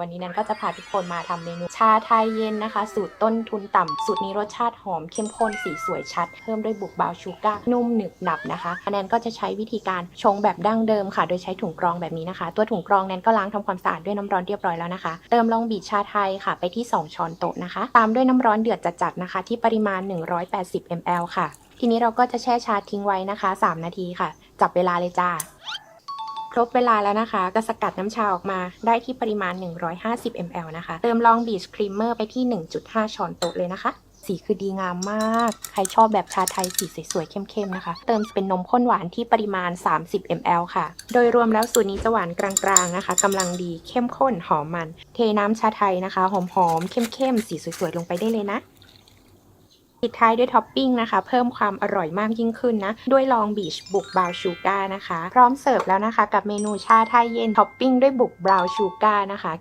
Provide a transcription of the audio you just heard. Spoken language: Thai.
วันนี้แนันก็จะพาทุกคนมาทำเมนูชาไทยเย็นนะคะ สูตรต้นทุนต่ำสูตรนี้รสชาติหอมเข้มข้นสีสวยชัด เพิ่มด้วยบุกบาวชูการ์นุ่มหนึบหนับนะคะแนนก็จะใช้วิธีการชงแบบดั้งเดิมค่ะ โดยใช้ถุงกรองแบบนี้นะคะ ตัวถุงกรองแนนก็ล้างทำความสะอาดด้วยน้ำร้อนเรียบร้อยแล้วนะคะ เติมลองบีชาไทยค่ะ ไปที่ 2 ช้อนโต๊ะนะคะ ตามด้วยน้ำร้อนเดือดจัดๆนะคะ ที่ปริมาณ 180 ml ค่ะ ทีนี้เราก็จะแช่ชาทิ้งไว้นะคะ 3 นาทีค่ะ จับเวลาเลยจ้า ครบเวลาแล้วนะคะ ก็สกัดน้ำชาออกมาได้ที่ปริมาณ 150 ml นะคะ เติมลองบีชครีมเมอร์ไปที่ 1.5 ช้อนโต๊ะเลยนะคะ สีคือดีงามมาก ใครชอบแบบชาไทยสีสวยๆเข้มๆนะคะ เติมเป็นนมข้นหวานที่ปริมาณ 30 ml ค่ะ โดยรวมแล้วสูตรนี้จะหวานกลางๆนะคะกำลังดีเข้มข้นหอมมัน เทน้ำชาไทยนะคะ หอมๆเข้มๆสีสวยๆลงไปได้เลยนะ ปิดท้ายด้วยท็อปปิ้งนะคะ เพิ่มความอร่อยมากยิ่งขึ้นนะ ด้วยลองบีชบุกบราวชูการ์นะคะ พร้อมเสิร์ฟแล้วนะคะ กับเมนูชาไทยเย็นท็อปปิ้งด้วยบุกบราวชูการ์นะคะ